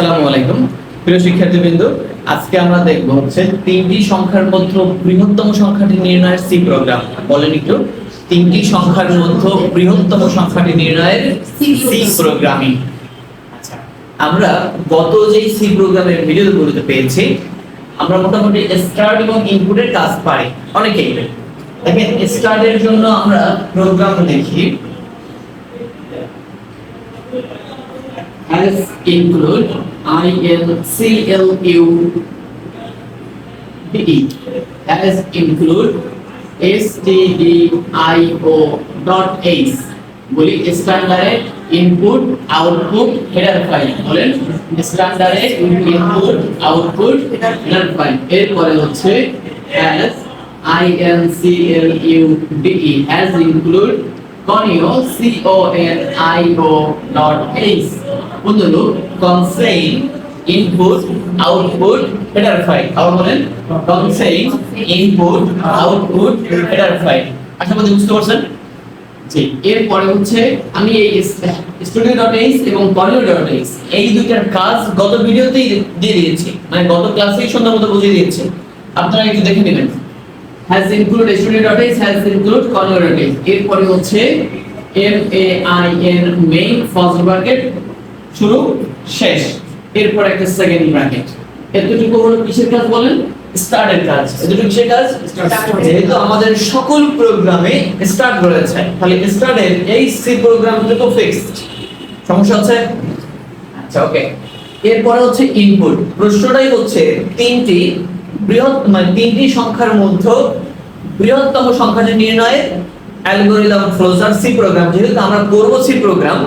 আসসালামু আলাইকুম। প্রিয় শিক্ষার্থীবৃন্দ, আজকে আমরা দেখব হচ্ছে তিনটি সংখ্যার মধ্যে বৃহত্তম সংখ্যাটি নির্ণয়ের সি প্রোগ্রাম বলেন একটু। তিনটি সংখ্যার মধ্যে বৃহত্তম সংখ্যাটি নির্ণয়ের সি প্রোগ্রামিং আচ্ছা আমরা গত যেই সি প্রোগ্রামের ভিডিওগুলোতে পেয়েছি, আমরা মোটামুটি স্টার্ট এবং ইনপুটের কাজ পারি। অনেকেই দেখেন স্টার্টের জন্য আমরা প্রোগ্রাম লিখি। As include I N C L U D E. As include S T D I O dot H বলি standard input output header file বলেন standard input output header file এরপরে হচ্ছে as I N C L U D E as include conio, c o n i o dot h বন্ধুরা contain input, output header file আবার বলেন contain input, output header file আশা করি বুঝতে পারছেন? জি, এরপরে হচ্ছে আমি এই স্টুডিও ডট এইচ এবং করিও ডট এইচ এই দুইটার কাজ গত ভিডিওতেই দিয়ে দিয়েছি। মানে গত ক্লাসেই সুন্দর মতো বুঝিয়ে দিয়েছি। আপনারা একটু দেখে নেবেন। Has include student.h has include conio.h এরপরে হচ্ছে m a i n, main first bracket শুরু। শেষ। এরপর একটা সেকেন্ড ব্র্যাকেট এতটুকু হলো কিসের কাজ বলেন? স্টার্টের কাজ। এতটুকু কিসের কাজ? যেহেতু আমাদের সকল প্রোগ্রামে স্টার্ট রয়েছে তাহলে স্টার্টের এই সি প্রোগ্রামটুকু ফিক্সড সমস্যা আছে আচ্ছা ওকে এরপরে হচ্ছে ইনপুট প্রশ্নটাই হচ্ছে তিনটি বৃহৎ মানে তিনটি সংখ্যার মধ্যে বৃহত্তম সংখ্যাটি নির্ণয়ের অ্যালগরিদম ফ্লোজার সি প্রোগ্রাম যেহেতু আমরা করব সি প্রোগ্রাম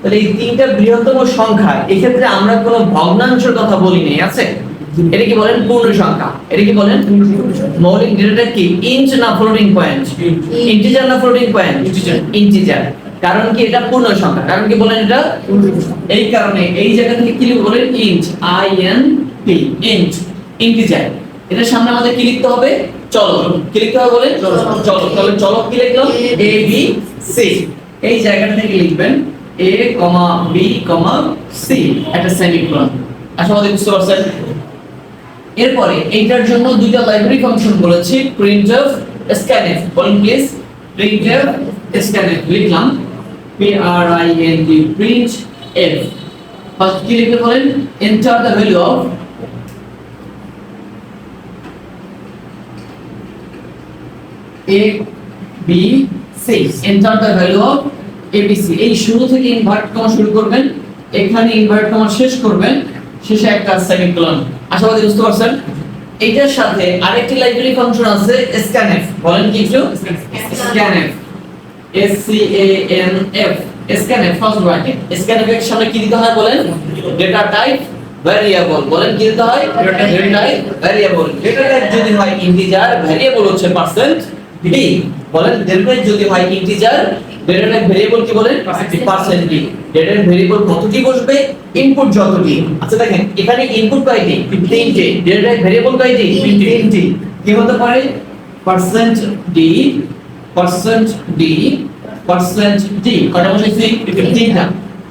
তাহলে এই তিনটা বৃহত্তম সংখ্যা এক্ষেত্রে আমরা কোনো ভগ্নাংশের কথা বলি নাই আছে? এটা কি বলেন? পূর্ণ সংখ্যা। এটা কি বলেন? মৌলিক ডেটাটা কি? ইঞ্চ না ফ্লোটিং পয়েন্ট ইন্টিজার না ফ্লোটিং পয়েন্ট ইন্টিজার কারণ কি? এটা পূর্ণ সংখ্যা। কারণ কি বলেন এটা? এই কারণে এই জায়গা থেকে কি লিখব বলেন? Int I N T int integer এটার সামনে আমাদের কি লিখতে হবে? চলো কি লিখতে হবে বলেন? চলো তাহলে চলো কি লিখলাম? এ বি সি এই জায়গাটা থেকে লিখবেন। A comma B comma C একটা সেমিকোলন আশা করি বুঝতে পারছেন? এরপরে এইটার জন্য দুইটা লাইব্রেরি ফাংশন বলেছি printf scanf বলেন প্লিজ printf scanf লিখলাম। P r i n t print f first কি লিখতে বলেন? Enter the value of a, b, c enter the value of b এই শুরু থেকে ইনভার্ট কমা শুরু করবেন এখানে ইনভার্ট কমা শেষ করবেন শেষে একটা সেমিকোলন আশাবাদী বুঝতে পারছেন? এইটার সাথে আরেকটি লাইব্রেরি ফাংশন আছে scanf বলেন কি একটু? scanf s c a n f scanf first bracket scanf এর সামনে কি দিতে হয় বলেন? ডেটা টাইপ ভ্যারিয়েবল বলেন কি দিতে হয়? Data type variable data type যদি হয় ইন্টিজার ভ্যারিয়েবল হচ্ছে পার্সেন্ট ডি বলেন ডেটা টাইপ যদি হয় ইন্টিজার ডেটা টাইপ ভ্যারিয়েবল কি বলেন percent D data type variable কতটি বসবে? ইনপুট যতটি আচ্ছা দেখেন এখানে ইনপুট কয়টি তিনটে। ডেটা টাইপ ভ্যারিয়েবল কয়টি তিনটি। কি হতে পারে? Percent D percent D percent D কয়টা বসাইছি তিনটা।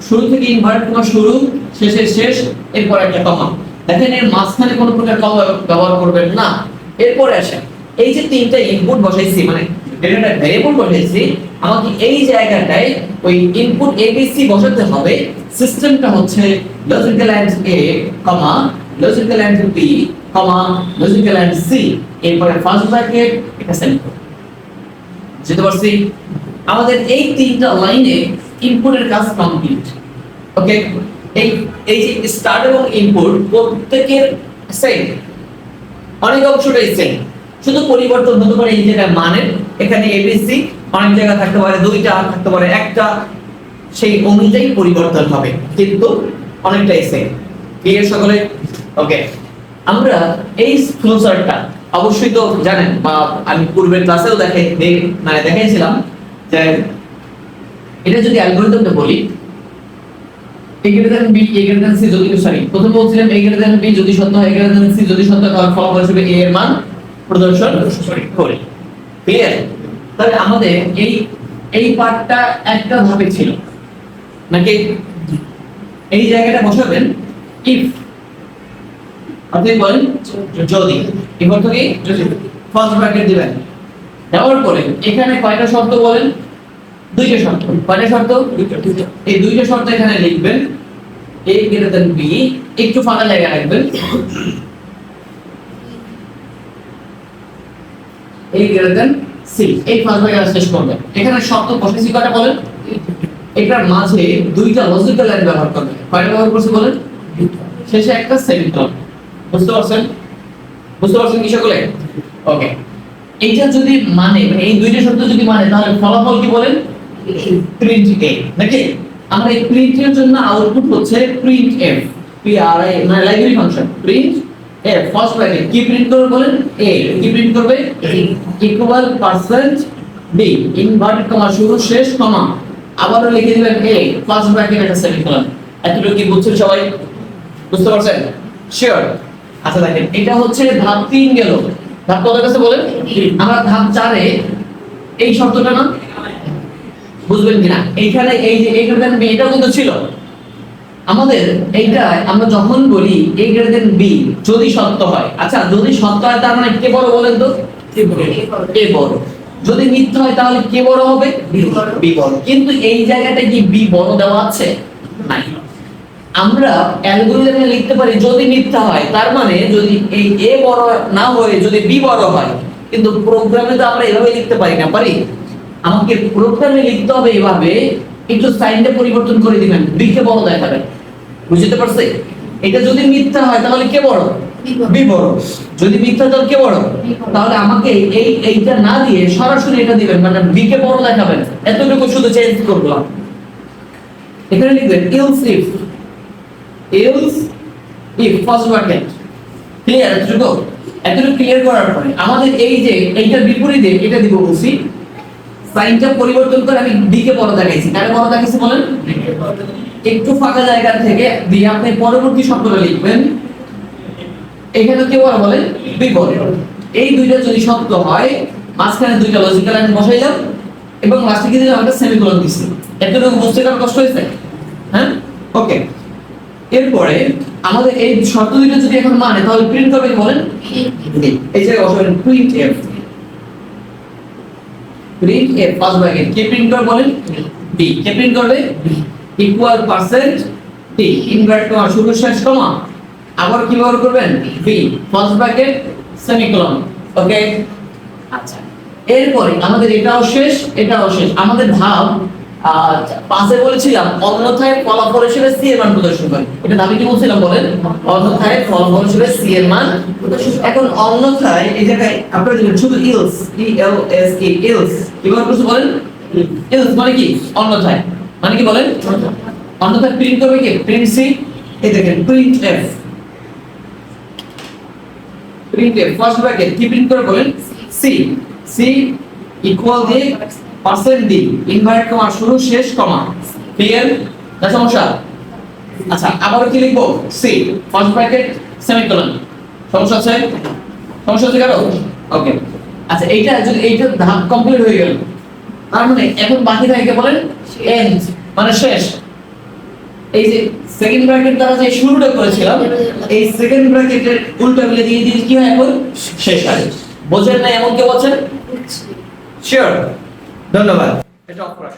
শুরু থেকে ইনভার্ট কমা শুরু শেষে শেষ এরপর একটা কমা দেখেন এর মাঝখানে কোনো প্রকার কমা ব্যবহার করবেন না। এরপরে আসেন। এই যে তিনটা ইনপুট বসাইছি মানে ডেটাটা ভ্যারিয়েবল বসাইছি আমাকে এই জায়গাটায় ওই ইনপুট এবিসি বসাতে হবে। সিস্টেমটা হচ্ছে logical and A comma logical and B comma logical and C এরপরে ফার্স্ট ব্র্যাকেট এটা সেমিকোলন যেতে পারছি? আমাদের এই তিনটা লাইনে ইনপুটের কাজ কমপ্লিট ওকে এই এই যে স্টার্ট এবং ইনপুট প্রত্যেকের সেম অনেক অংশটাই সেম শুধু পরিবর্তন হতে পারে এই জায়গায় মানের এখানে এবিসি অনেক জায়গা থাকতে পারে, দুইটা থাকতে পারে, একটা সেই অনুযায়ী পরিবর্তন হবে, কিন্তু অনেকটাই সেম ক্লিয়ার সকলে? ওকে আমরা এই ফ্লোচার্টটা অবশ্যই তো জানেন, বা আমি পূর্বের ক্লাসেও দেখে মানে দেখাইছিলাম যে এটা যদি অ্যালগরিদমটা বলি যদি সরি প্রথম বলছিলাম যদি সত্য হয়, a greater যদি সত্য হয়, তাহলে ফলাফল হিসেবে a এর মান প্রদর্শন করে ক্লিয়ার তাহলে আমাদের এই এই পার্টটা একটা ভাবে ছিল। নাকি? এই জায়গাটা বসাবেন। ইফ আপনি বলেন যদি। ইফ অর্থ কি? ফার্স্ট ব্র্যাকেট দিবেন। দেওয়ার পরে এখানে কয়টা শর্ত বলেন? দুইটা শর্ত। কয়টা শর্ত? এই দুইটা শর্ত এখানে লিখবেন। এ গ্রেটার দেন বি একটু ফাঁকা জায়গা রাখবেন। এ গ্রেটার দেন সি এই শেষ করবেন এখানে বসেছি বলেন? এটার মাঝে দুইটা লজিক্যাল ব্যবহার করবে। কয়টা ব্যবহার করছে বলেন? শেষে একটা সেমিকোলন বুঝতে পারছেন? বুঝতে পারছেন কি সকলে? ওকে এইটা যদি মানে এই দুইটা শব্দ যদি মানে তাহলে ফলাফল কি বলেন? প্রিন্ট এ নাকি? আমরা এই প্রিন্ট এর জন্য আউটপুট হচ্ছে print F P R I মানে library function print F first bracket কি প্রিন্ট করবে বলেন? এ, কি প্রিন্ট করবে? Equal percent B inverted comma শুরু, শেষ কমা আবারও লিখে দিবেন এ ফার্স্ট ব্র্যাকেট একটা সেমিকোলন এতটুকু কি বুঝছেন সবাই? বুঝতে পারছেন? শিওর আচ্ছা দেখেন, এটা হচ্ছে ধাপ তিন গেল। ধাপ কত কাছে বলেন? আমরা ধাপ চারে, এই শর্তটা না? বুঝবেন কিনা? এইখানে এই যে এই গ্রেটার বি এটাও কিন্তু ছিল। আমাদের এইটা আমরা যখন বলি এ গ্রেটার বি যদি সত্য হয়। আচ্ছা যদি সত্য হয় তার মানে কে বড় বলেন তো? কে বড়? যদি মিথ্যা হয় তাহলে কে বড় হবে? বি বড়। কিন্তু এই জায়গাটা কি বি বড় দেওয়া আছে? নাই। আমরা অ্যালগরিদমে লিখতে পারি যদি মিথ্যা হয় তার মানে যদি এই এ বড় না হয়ে যদি বি বড় হয় কিন্তু প্রোগ্রামে তো আমরা এভাবে লিখতে পারি না। পারি? আমাকে প্রোগ্রামে লিখতে হবে এভাবে একটু সাইনটা পরিবর্তন করে দিবেন বি কে বড় দেখাবেন। বুঝতে পারছে? এটা যদি মিথ্যা হয় তাহলে কে বড়? বি বড়। যদি মিথ্যা তাহলে কে বড়? তাহলে আমাকে এই এইটা না দিয়ে সরাসরি এটা দিবেন মানে বি কে বড় দেখাবেন। এতটুকু শুধু চেঞ্জ করলাম এখানে লিখবেন else if else if first bracket clear এতটুকু? এতটুকু ক্লিয়ার করার পরে আমাদের এই যে এইটার বিপরীতে এটা দিব বলছি সাইনটা পরিবর্তন করে আমি ডি কে বড় দেখাইছি কারে বড় দেখাইছি বলেন? একটু ফাঁকা জায়গা থেকে দিয়ে আপনি পরবর্তী শব্দটা লিখবেন। এখানে কে বড় বলেন বি বড় এই দুইটা যদি সত্য হয়, মাঝখানে দুইটা লজিক্যাল লাইন বসাইলাম, এবং লাস্টে কি দিলাম? একটা সেমিকোলন দিছি। এতটুকু বুঝতে কারও কষ্ট হয়েছে? হ্যাঁ? ওকে এরপরে আমাদের এই শর্ত দুইটা যদি এখন মানে তাহলে প্রিন্ট করবে বলেন? এই জায়গায় বসাবেন print F print A first bracket K print করে বলেন বি কে প্রিন্ট করবে equal percent T invert comma শুরু শেষ কমা। আবার কি ব্যবহার করবেন? B first bracket semicolon okay আচ্ছা। এরপরে আমাদের এটাও শেষ এটাও শেষ। আমাদের ধাপ পাঁচে বলেছিলাম, অন্যথায় ফলাফল হিসেবে সি এর মান প্রদর্শন করে। এটা দাবি কি বলছিলাম বলেন? অন্যথায় ফলাফল হিসেবে সি এর মান এখন অন্যথায় এই জায়গায় আপনারা দেখবেন শুধু else E L S E else. এবার কিছু বলেন? ইলস মানে কি? অন্যথায়। মানে কি বলেন? অন্যথায় প্রিন্ট করবে কি? প্রিন্ট সি এই দেখেন print F print F first bracket কি প্রিন্ট করে বলেন? সি সি ইকুয়াল দিয়ে পার্সেন্ট দি ইনভার্ট কমা, শুরু, শেষ কমা। ক্লিয়ার না সমস্যা? আচ্ছা আবার কি লিখব? সি ফার্স্ট ব্র্যাকেট সেমিকোলন সমস্যা আছে সমস্যা আছে কারও? ওকে আচ্ছা এইটা যদি এইটা ধাপ কমপ্লিট হয়ে গেল, তার মানে এখন বাকি থাকে বলেন এন্ড মানে শেষ। এই যে সেকেন্ড ব্র্যাকেট দ্বারা যে শুরুটা করেছিলাম, এই সেকেন্ড ব্র্যাকেটের উল্টা মিলে দিয়ে দিয়ে কি হয় এখন? শেষ হয়। বোঝেন না এমন কেউ আছেন শিওর ধন্যবাদ। এটা করা